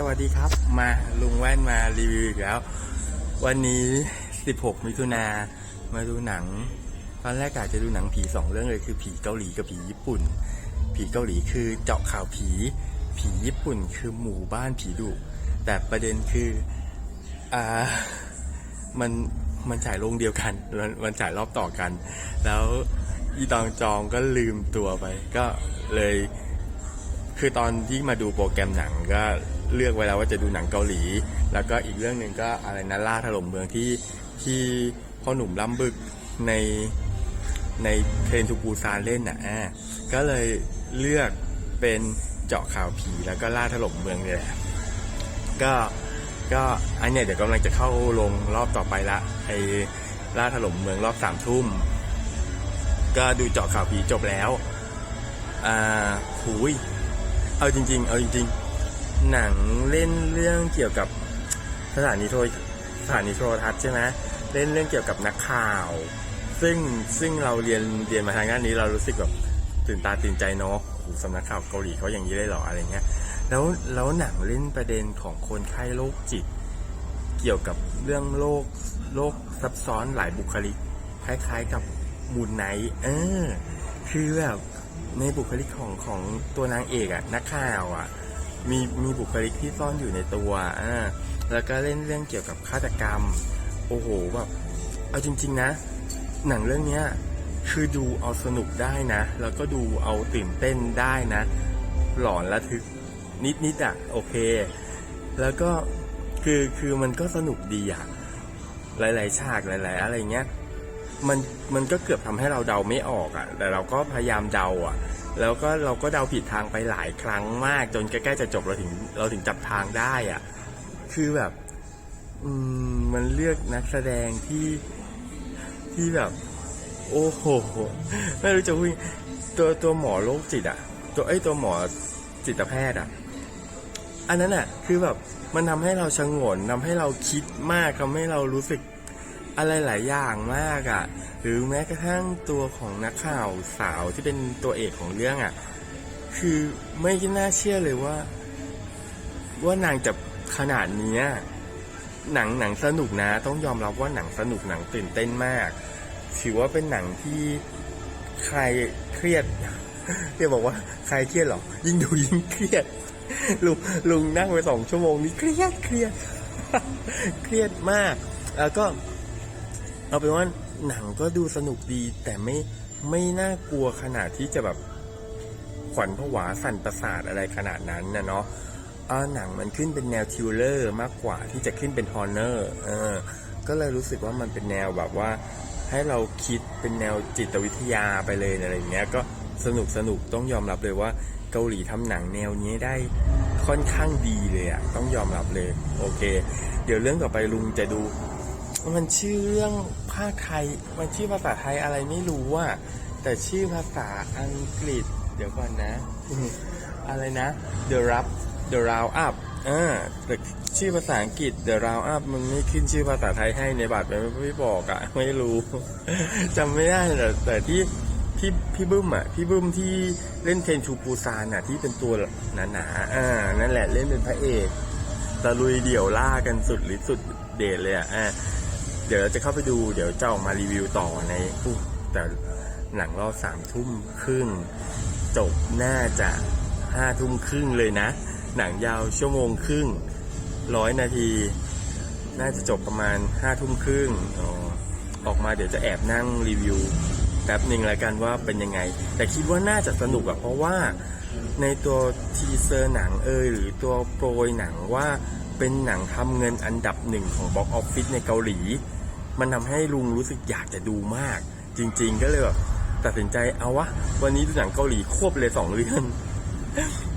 สวัสดีครับมาลุงแว่นมารีวิวอีกแล้ว วันนี้ 16 มิถุนามาดูหนัง ตอนแรกกะจะดูหนังผีสองเรื่องเลยคือผีเกาหลีกับผีญี่ปุ่น ผีเกาหลีคือเจาะข่าวผี ผีญี่ปุ่นคือหมู่บ้านผีดุ แต่ประเด็นคืออ่ามันมันฉายโรงเดียวกันมันมันฉายรอบต่อกัน แล้วอีตองจองก็ลืมตัวไป ก็เลยคือตอนที่มาดูโปรแกรมหนังก็ เลือกไว้แล้วว่าจะดูหนังเกาหลี แล้วก็อีกเรื่องหนึ่งก็อะไรนะล่าถล่มเมืองที่ที่พ่อหนุ่มล้ำบึกในในเทรนทูปูซานเล่นน่ะอ่าก็เลยเลือกเป็นเจาะข่าวผีแล้วก็ล่าถล่มเมืองเนี่ยแหละก็ก็อันเนี้ยเดี๋ยวกำลังจะเข้าลงรอบต่อไปละไอ้ล่าถล่มเมืองรอบสามทุ่มก็ดูเจาะข่าวผีจบแล้วอ่าหูยเอาจริง ๆ เอาจริง ๆ หนังเล่นเรื่องเกี่ยวกับสถานีโทรสถานีโทรทัศน์ใช่ไหมเล่นเรื่องเกี่ยวกับนักข่าว ซึ่งซึ่งเราเรียนเรียนมาทางด้านนี้เรารู้สึกแบบตื่นตาตื่นใจเนาะโอ้โหสำนักข่าวเกาหลีเขาอย่างนี้เลยเหรออะไรเงี้ยแล้วแล้วหนังเล่นประเด็นของคนไข้โรคจิต เกี่ยวกับเรื่องโรคโรคซับซ้อนหลายบุคลิก คล้าย ๆกับมูนไนเออ คือแบบในบุคลิกของของตัวนางเอกอะนักข่าวอะ มีมีบุคลิกที่ซ่อนอยู่ในตัวอ่าแล้วก็เล่นเรื่องเกี่ยวกับฆาตกรรม โอ้โหแบบเอาจริง ๆ นะ หนังเรื่องเนี้ยคือดูเอาสนุกได้นะ แล้วก็ดูเอาตื่นเต้นได้นะ หลอนระทึกนิดนิดๆอะโอเค แล้วก็คือคือมันก็สนุกดีอะหลาย ๆ ฉากหลาย ๆ อะไรเงี้ย มันมันก็เกือบทำให้เราเดาไม่ออกอะ่ะ แต่เราก็พยายามเดาอะ่ะ แล้วก็เราก็เดาผิดทางไปหลายครั้งมาก จนใกล้ๆจะจบเราถึงเราถึงจับทางได้อะ่ะ คือแบบ อืมมันเลือกนักแสดงที่ที่แบบ โอ้โหไม่รู้จะพูดตัวตัวหมอโรคจิตอะ่ะ ตัวไอ้ตัวหมอจิตแพทย์อะ อันนั้นอะ คือแบบมันทำให้เราชงนทำให้เราคิดมากทำให้เรารู้สึก อะไรหลายอย่างมากอะ่ะ หรือแม้กระทั่งตัวของนักข่าวสาวที่เป็นตัวเอกของเรื่องอะ่ะ คือไม่น่าเชื่อเลยว่า ว่านางจะขนาดนี้หนังหนังสนุกนะ ต้องยอมรับว่าหนังสนุกหนังตื่นเต้นมากถือว่าเป็นหนังที่ใครเครียดเรียกบอกว่าใครเครียดหรอ ยิ่งดูยิ่งเครียด ลุงลุงนั่งไปสองชั่วโมงนี่เครียดเครียด เครียดมาก แล้วก็ เอาเป็นว่าหนังก็ดูสนุกดีแต่ไม่ไม่น่ากลัวขนาดที่จะแบบขวัญผวาสั่นประสาทอะไรขนาดนั้นนะเนาะหนังมันขึ้นเป็นแนวทิวเลอร์มากกว่าที่จะขึ้นเป็นฮอร์เนอร์เออก็เลยรู้สึกว่ามันเป็นแนวแบบว่า ให้เราคิดเป็นแนวจิตวิทยาไปเลยอะไรอย่างเงี้ยก็สนุกสนุกต้องยอมรับเลยว่าเกาหลีทำหนังแนวนี้ได้ค่อนข้างดีเลยอะต้องยอมรับเลย โอเค เดี๋ยวเรื่องต่อไปลุงจะดู มันชื่อเรื่องภาคไทย มันชื่อภาษาไทยอะไรไม่รู้อะแต่ชื่อภาษาอังกฤษ เดี๋ยวก่อนนะ อะไรนะ The Rap The Round Up อ่าแต่ชื่อภาษาอังกฤษ The Round Up มันไม่ขึ้นชื่อภาษาไทยให้ในบัตรมันไม่บอกอะไม่รู้จำไม่ได้แต่แต่ที่พี่พี่บึ้มอะพี่บึ้มที่เล่นเทนชูปูซานอะที่เป็นตัวหนาๆอ่านั่นแหละเล่นเป็นพระเอกตะลุยเดี่ยวล่ากันสุดฤทธิ์สุดเดชเลยอะอะ เดี๋ยวเราจะเข้าไปดูเดี๋ยวจะออกมารีวิวต่อในอุ๊ยแต่หนังรอบสามทุ่มครึ่งจบน่าจะห้าทุ่มครึ่งเลยนะ หนังยาวชั่วโมงครึ่งร้อยนาที น่าจะจบประมาณห้าทุ่มครึ่งออออกมาเดี๋ยวจะแอบนั่งรีวิวแป๊บหนึ่งแล้วกันว่าเป็นยังไง แต่คิดว่าน่าจะสนุกอะเพราะว่าในตัวทีเซอร์หนังเอยหรือตัวโปรยหนังว่าเป็นหนังทำเงินอันดับหนึ่งของบ็อกออฟฟิศในเกาหลี มันทำให้ลุงรู้สึกอยากจะดูมาก จริง ๆ ก็เลยแบบตัดสินใจเอาวะ วันนี้ดูหนังเกาหลีควบเลยสองเรื่อง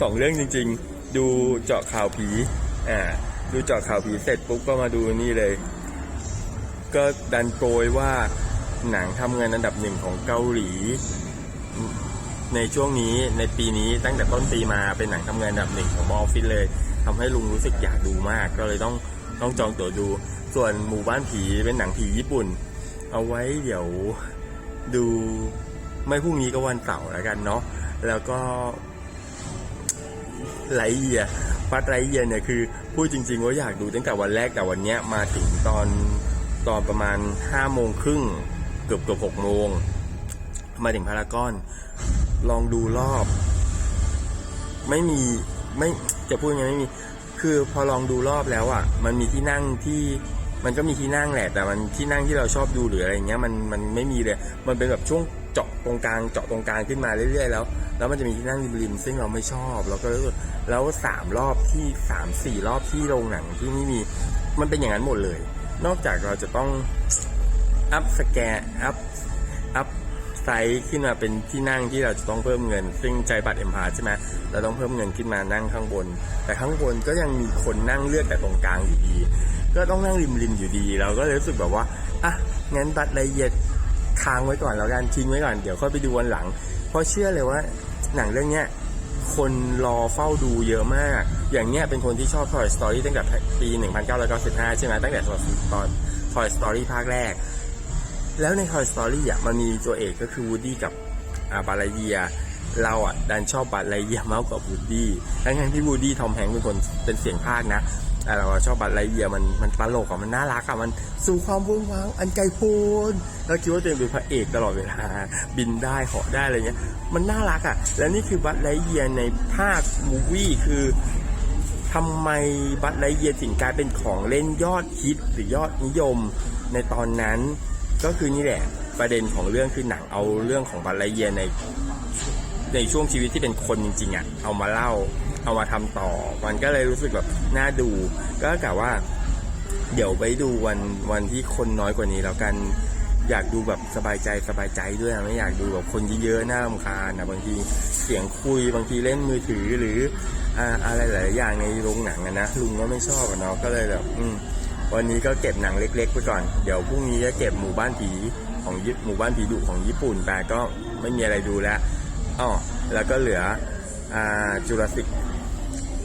สองเรื่องจริง ๆ ดูเจาะข่าวผีอ่าดูเจาะข่าวผีเสร็จปุ๊บก็มาดูนี่เลย ก็ดันโปรยว่าหนังทำเงินอันดับหนึ่งของเกาหลี ในช่วงนี้ในปีนี้ตั้งแต่ต้นปีมาเป็นหนังทำเงินอันดับหนึ่งของบออฟฟิศเลยทำให้ลุงรู้สึกอยากดูมากก็เลยต้อง ต้องจองตั๋วดู ส่วนหมู่บ้านผีเป็นหนังผีญี่ปุ่น เอาไว้เดี๋ยวดูไม่พรุ่งนี้ก็วันเสาร์แล้วกันเนาะแล้วก็ไหลเอียบัตไรเยียเนี่ยคือพูดจริง ๆ ว่าอยากดูตั้งแต่วันแรกแต่วันเนี้ยมาถึงตอนตอนประมาณห้าโมงครึ่งเกือบเกือบหกโมงมาถึงพารากอน ลองดูรอบ ไม่มีไม่จะพูดยังไงไม่มี คือพอลองดูรอบแล้วอะ มันมีที่นั่งที่มันก็มีที่นั่งแหละ แต่มันที่นั่งที่เราชอบดูหรืออะไรเงี้ยมันมันไม่มีเลย มันเป็นแบบช่วงเจาะตรงกลางเจาะตรงกลางขึ้นมาเรื่อยๆแล้ว แล้วมันจะมีที่นั่งริมๆซึ่งเราไม่ชอบแล้วก็รู้สึกแล้วสามรอบที่สามสี่รอบที่โรงหนังที่นี่มี มันเป็นอย่างนั้นหมดเลย นอกจากเราจะต้องอัพสแกนอัพอัพ ซส์ขึ้นมาเป็นที่นั่งที่เราจะต้องเพิ่มเงิน ซึ่งใจบัตรเอ็มพาใช่ไหมเราต้องเพิ่มเงินขึ้นมานั่งข้างบน แต่ข้างบนก็ยังมีคนนั่งเลือกแต่ตรงกลางอยู่ดี ก็ต้องนั่งริมริมๆอยู่ดี เราก็เลยรู้สึกแบบว่าอะงั้นบัตรละเอียดค้างไว้ก่อนแล้วกันทิ้งไว้ก่อนเดี๋ยวค่อยไปดูวันหลัง เพราะเชื่อเลยว่าหนังเรื่องเนี้ยคนรอเฝ้าดูเยอะมาก อย่างเนี้ยเป็นคนที่ชอบ Toy Story ตั้งแต่ปี 1995 ใช่ไหมตั้งแต่ตอน Toy Story ภาคแรก แล้วใน Toy Story อะมันมีตัวเอกก็คือ Woody กับอาบาลาเยีย เราอะดันชอบบาลาเยียมากกว่า Woody ทั้งๆที่ Woody ทอมแฮงค์เป็นคนเป็นเสียงภาคนะแต่เราชอบบาลาเยียมันมันตลกอะมันน่ารักอะมันสู่ความวุ่นวางอันไกลโพ้นแล้วคิดว่าตัวเองเป็นพระเอกตลอดเวลาบินได้เหาะได้อะไรเงี้ย มันน่ารักอะและนี่คือบัตไลเยียในภาคมูวี่คือทำไมบัตไลเยียถึงกลายเป็นของเล่นยอดฮิตหรือยอดนิยมในตอนนั้น ก็คือนี่แหละประเด็นของเรื่องคือหนังเอาเรื่องของบัตไลเยียในในช่วงชีวิตที่เป็นคนจริงๆอะเอามาเล่าเอามาทำต่อ มันก็เลยรู้สึกแบบน่าดู ก็กะว่า เดี๋ยวไปดูวันวันที่คนน้อยกว่านี้แล้วกันอยากดูแบบสบายใจสบายใจด้วยอะไม่อยากดูแบบคนเยอะๆน่ารำคาญนะบางทีเสียงคุยบางทีเล่นมือถือหรืออะไรหลายๆอย่างในโรงหนังนะลุงก็ไม่ชอบเนาะก็เลยแบบ อืม วันนี้ก็เก็บหนังเล็กๆไปก่อน เดี๋ยวพรุ่งนี้จะเก็บหมู่บ้านผีของญี่หมู่บ้านผีดุของญี่ปุ่นไปก็ไม่มีอะไรดูแล้วอ๋อแล้วก็เหลืออ่าจูราสิก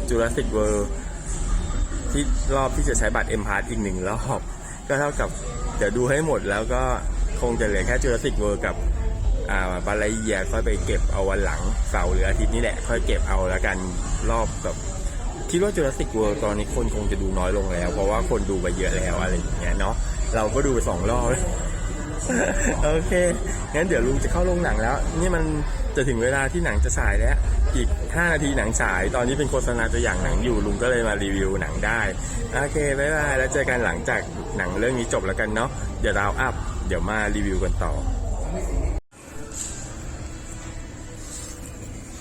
จูราสิกเวิร์ที่รอบที่จะใช้บัตรเอ็มพาร์อีกหนึ่งรอบ ก็เท่ากับเดี๋ยวดูให้หมดแล้วก็คงจะเหลือแค่จูราสิกเวิร์กับอ่าบาลาเยียค่อยไปเก็บเอาวันหลังเสาร์หรืออาทิตย์นี้แหละ ค่อยเก็บเอาแล้วกันรอบแบบ คิดว่าจูราสิกเวิร์ตอนนี้คนคงจะดูน้อยลงแล้ว เพราะว่าคนดูไปเยอะแล้วอะไรอย่างเงี้ยเนาะเราก็ดูไปสองรอบโอเค งั้นเดี๋ยวลุงจะเข้าโรงหนังแล้ว นี่มันจะถึงเวลาที่หนังจะฉายแล้ว อีก 5 นาทีหนังฉาย ตอนนี้เป็นโฆษณาตัวอย่างหนังอยู่ ลุงก็เลยมารีวิวหนังได้ โอเคบ๊ายบาย แล้วเจอกันหลังจากหนังเรื่องนี้จบแล้วกันเนาะ เดี๋ยวดาวอัพ เดี๋ยวมารีวิวกันต่อ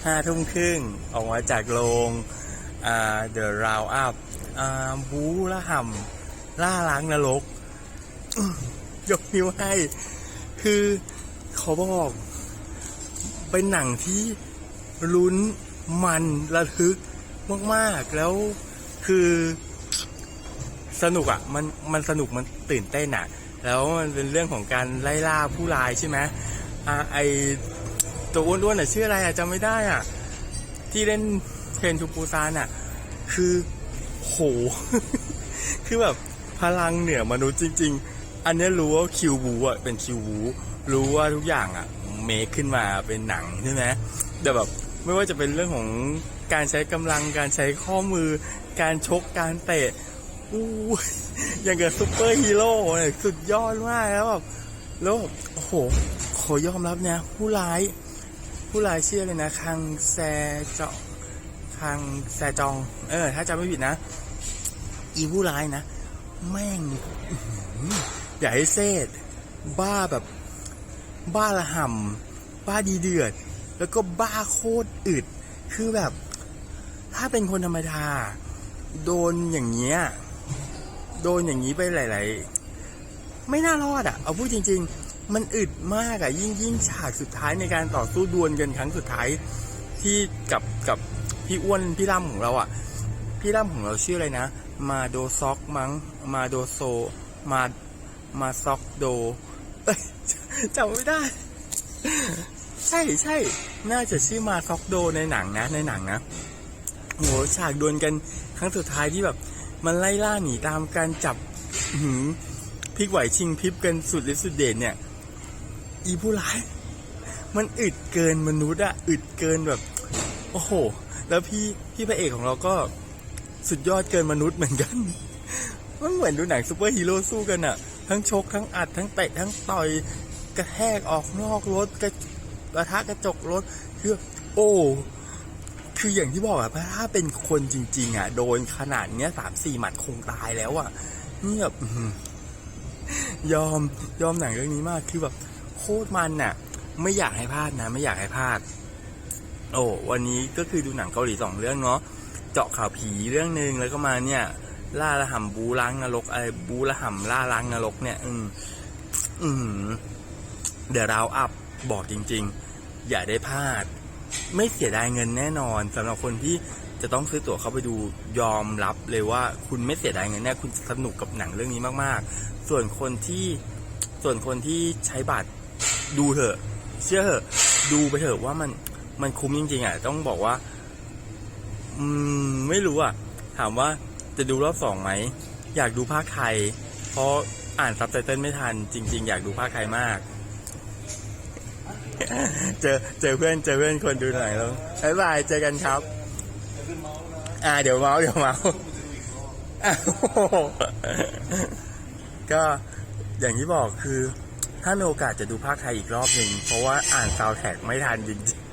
ห้าทุ่มครึ่งออกมาจากโรง อ่า The Round Up อ่าบูละห่ำล่าล้างนรก ยกนิ้วให้ คือเขาบอก เป็นหนังที่ลุ้นมันระทึกมาก ๆ แล้วคือสนุกอะ่ะมันมันสนุกมันตื่นเต้นอะ่ะ แล้วมันเป็นเรื่องของการไล่ล่าผู้ร้ายใช่ไหมอ่าไอตัวอ้วนๆอะชื่ออะไรอะจำไม่ได้อะ ที่เล่น เทรนทูปูซานอะ คือโห คือแบบพลังเหนือมนุษย์จริง ๆ อันนี้รู้ว่าคิวบูอะเป็นคิวบูรู้ว่าทุกอย่างอะเมคขึ้นมาเป็นหนังใช่ไหมแต่แบบไม่ว่าจะเป็นเรื่องของการใช้กำลังการใช้ข้อมือ การชกการเตะอู้ยอย่างกับซูเปอร์ฮีโร่เนี่ยสุดยอดมากแล้วแบบแล้วโอ้โหขอยอมรับเนี่ยผู้ร้าย ผู้ร้ายเชื่ออะไรนะคังแซเจาะ คังแซจอง เออ ถ้าจำไม่ผิดนะ อีผู้ร้ายนะ แม่งอื้อหืออย่เซดบ้าแบบ บ้าระห่ำบ้าดีเดือด แล้วก็บ้าโคตรอึด คือแบบ ถ้าเป็นคนธรรมดา โดนอย่างเงี้ย โดนอย่างนี้ไปหลาย ๆ ไม่น่ารอดอะ เอาพูดจริง ๆ มันอึดมากอะ ยิ่งยิ่งฉากสุดท้ายในการต่อสู้ดวลกันครั้งสุดท้ายที่กับกับ พี่อ้วนพี่ล่ำของเราอะ พี่ล่ำของเราชื่ออะไรนะ มาโดซอกมั้ง มาโดโซ มา มาซอกโด เอ้ยจำไม่ได้ ใช่ใช่ น่าจะชื่อมาซอกโดในหนังนะ ในหนังนะโหฉากดวลกันครั้งสุดท้ายที่แบบ มันไล่ล่าหนีตามการจับหืพลิกไหวชิงพริบกันสุดฤทธิ์สุดเด่นเนี่ย อีผู้ร้าย มันอึดเกินมนุษย์อะอึดเกินแบบ โอ้โห แล้วพี่พี่พระเอกของเราก็สุดยอดเกินมนุษย์เหมือนกัน มันเหมือนดูหนังซูเปอร์ฮีโร่สู้กันอะทั้งชกทั้งอัดทั้งเตะทั้งต่อยกระแทกออกนอกรถกระกระทะกระจกรถคือโอ้คืออย่างที่บอกอะถ้าเป็นคนจริง ๆอะโดนขนาดเนี้ยสามสี่หมัดคงตายแล้วอะนี่แบบยอมยอมหนังเรื่องนี้มากคือแบบโคตรมันน่ะไม่อยากให้พลาดนะ ไม่อยากให้พลาด โอ้วันนี้ก็คือดูหนังเกาหลีสองเรื่องเนาะเจาะข่าวผีเรื่องหนึ่งแล้วก็มาเนี่ย ล่าระห่ำบูล้างนรกไอะไรบูระห่ำล่าล้างนรกเนี่ย อืมอืมเดี๋ยวเราอัพบอกจริง ๆ อย่าได้พลาด ไม่เสียดายเงินแน่นอนสำหรับคนที่จะต้องซื้อตั๋วเข้าไปดูยอมรับเลยว่าคุณไม่เสียดายเงินแน่คุณสนุกกับหนังเรื่องนี้มากๆ ส่วนคนที่ส่วนคนที่ใช้บัตรดูเถอะ เชื่อเถอะดูไปเถอะว่ามัน มันคุ้มจริงๆอะต้องบอกว่า อืม ไม่รู้อะ ถามว่าจะดูรอบสองไหม อยากดูภาคไทย เพราะอ่านซับไตเติลไม่ทัน จริง ๆ อยากดูภาคไทยมาก เจอเจอเพื่อนเจอเพื่อนคนดูหนังแล้วบ๊ายบายเจอกันครับ อ่า เดี๋ยวเมาส์เดี๋ยวเมาส์ก็อย่างที่บอกคือถ้ามีโอกาสจะดูภาคไทยอีกรอบหนึ่ง เพราะว่าอ่านซาวแท็กไม่ทันจริงๆ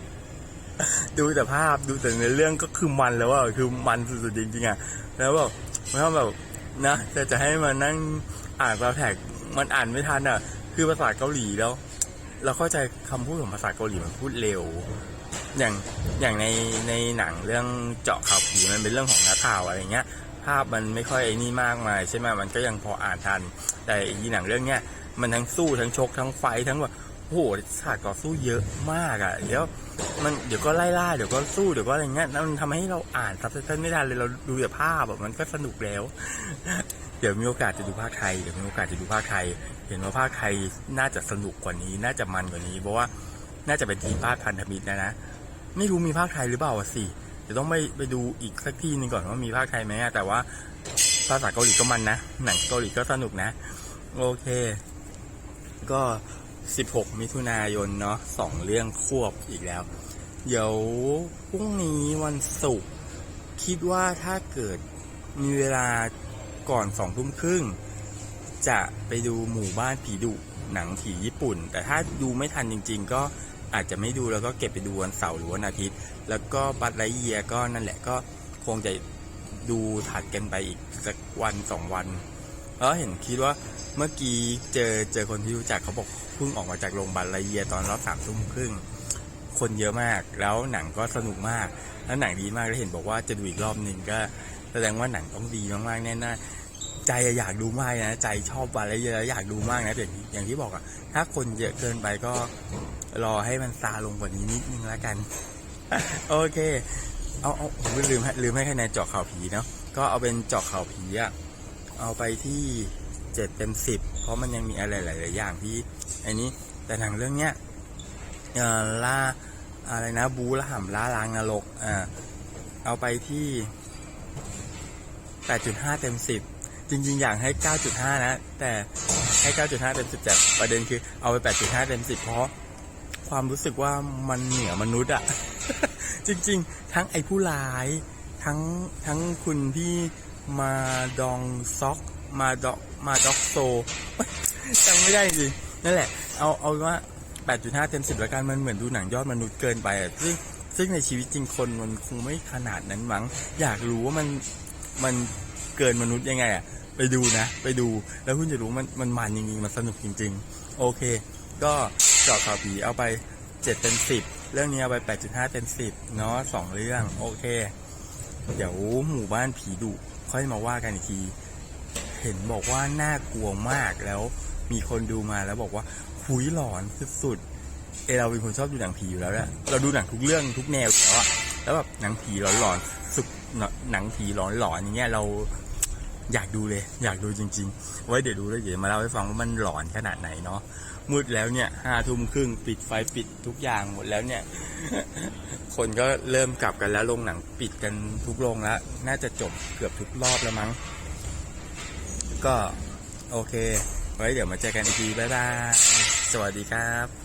ดูแต่ภาพดูแต่ในเรื่องก็คือมันแล้วว่าคือมันสุดๆจริงๆอะแล้วแบบแล้วแบบนะแต่จะให้มานั่งอ่านซาวแท็กมันอ่านไม่ทันอะ คือภาษาเกาหลีแล้ว เราเข้าใจคำพูดของภาษาเกาหลีมันพูดเร็ว อย่างอย่างในในหนังเรื่องเจาะข่าวผีมันเป็นเรื่องของนักข่าวอะไรเงี้ย ภาพมันไม่ค่อยไอ้นี่มากมายใช่ไหมมันก็ยังพออ่านทัน แต่อีหนังเรื่องเนี้ยมันทั้งสู้ทั้งชกทั้งไฟทั้งแบบ โหฉากต่อสู้เยอะมากอะเดี๋ยวมันเดี๋ยวก็ไล่ล่าเดี๋ยวก็สู้เดี๋ยวก็อะไรเงี้ยมันทำให้เราอ่านซับไตเติลไม่ทันเลยเราดูแต่ภาพแบบมันก็สนุกแล้ว เดี๋ยวมีโอกาสจะดูภาคไทยเดี๋ยวมีโอกาสจะดูภาคไทย เห็นว่าภาคไทยน่าจะสนุกกว่านี้ น่าจะมันกว่านี้ เพราะว่าน่าจะเป็นทีมภาคพันธมิตรนะนะไม่รู้มีภาคไทยหรือเปล่าสิเดี๋ยวต้องไปไปดูอีกสักที่หนึงก่อนว่ามีภาคไทยไหมแต่ว่าภาษาเกาหลีก็มันนะหนังเกาหลีก็สนุกนะ โอเค ก็ 16 มิถุนายนเนาะสองเรื่องควบอีกแล้ว เดี๋ยวพรุ่งนี้วันศุกร์คิดว่าถ้าเกิดมีเวลาก่อนสองทุ่มครึ่ง จะไปดูหมู่บ้านผีดุหนังผีญี่ปุ่น แต่ถ้าดูไม่ทันจริง ๆ ก็อาจจะไม่ดูแล้วก็เก็บไปดูวันเสาร์หรือวันอาทิตย์ แล้วก็บัตรไลเยียก็นั่นแหละก็คงจะดูถัดกันไปอีกสักวันสองวัน แล้วเห็นคิดว่าเมื่อกี้เจอเจอคนที่รู้จักเขาบอกเพิ่งออกมาจากโรงพยาบาลไลเยียตอนรอบสามทุ่มครึ่งคนเยอะมาก แล้วหนังก็สนุกมาก แล้วหนังดีมากแล้วเห็นบอกว่าจะดูอีกรอบหนึ่งก็ แสดงว่าหนังต้องดีมากๆแน่ๆใจอยากดูมากนะใจชอบอะไรเยอะอยากดูมากนะแต่อย่างที่บอกอะถ้าคนเยอะเกินไปก็รอให้มันซาลงกว่านี้นิดนึงแล้วกัน โอเค เอาเอาผมลืมลืมให้คะแนนเจาะข่าวผีเนาะก็เอาเป็นเจาะข่าวผีอะ เอาไปที่เจ็ดเต็มสิบเพราะมันยังมีอะไรหลาย ๆ อย่างที่อันนี้แต่หนังเรื่องเนี้ยเออล่าอะไรนะบูละห่ำล่าล้างนรกอ่าเอาไปที่ 8.5 เต็ม 10 จริง ๆ อยากให้ 9.5 นะ แต่ให้ 9.5 เต็ม 10แต่ประเด็นคือเอาไป 8.5 เต็ม 10 เพราะความรู้สึกว่ามันเหนือมนุษย์อะจริง ๆ ทั้งไอ้ผู้ร้ายทั้งทั้งคุณที่ มาดองซอก มาดอกมาด็อกโซจำไม่ได้จริงนั่นแหละ เอาเอาว่า 8.5 เต็ม 10 แล้วกัน มันเหมือนดูหนังยอดมนุษย์เกินไปอะซึ่งซึ่งในชีวิตจริงคนมันคงไม่ขนาดนั้นมั้ง อยากรู้ว่ามันมันเกินมนุษย์ยังไงอะไปดูนะ ไปดูแล้วคุณจะรู้มันมันมันจริงๆมันสนุกจริง ๆ โอเค ก็เจาะข่าวผีเอาไปเจ็ดเต็มสิบเรื่องนี้เอาไปแปดจุดห้าเต็มสิบเนาะสองเรื่อง โอเค เดี๋ยวหมู่บ้านผีดุ ค่อยมาว่ากันอีกที เห็นบอกว่าน่ากลัวมากแล้วมีคนดูมาแล้วบอกว่าหุยหลอนสุดๆเอเราเป็นคนชอบดูหนังผีอยู่แล้วแหละเราดูหนังทุกเรื่องทุกแนวอยู่แล้วอะแล้วแบบหนังผีหลอนๆสุดหนังผีหลอนๆอย่างเงี้ยเราอยากดูเลย อยากดูจริง ๆ ไว้เดี๋ยวดูแล้วเดี๋ยวมาเล่าให้ฟังว่ามันหลอนขนาดไหนเนาะ มืดแล้วเนี่ยห้าทุ่มครึ่งปิดไฟปิดทุกอย่างหมดแล้วเนี่ย คนก็เริ่มกลับกันแล้วโรงหนังปิดกันทุกโรงแล้ว น่าจะจบเกือบทุกรอบแล้วมั้ง ก็โอเค ไว้เดี๋ยวมาเจอกันอีกทีบ๊ายบาย สวัสดีครับ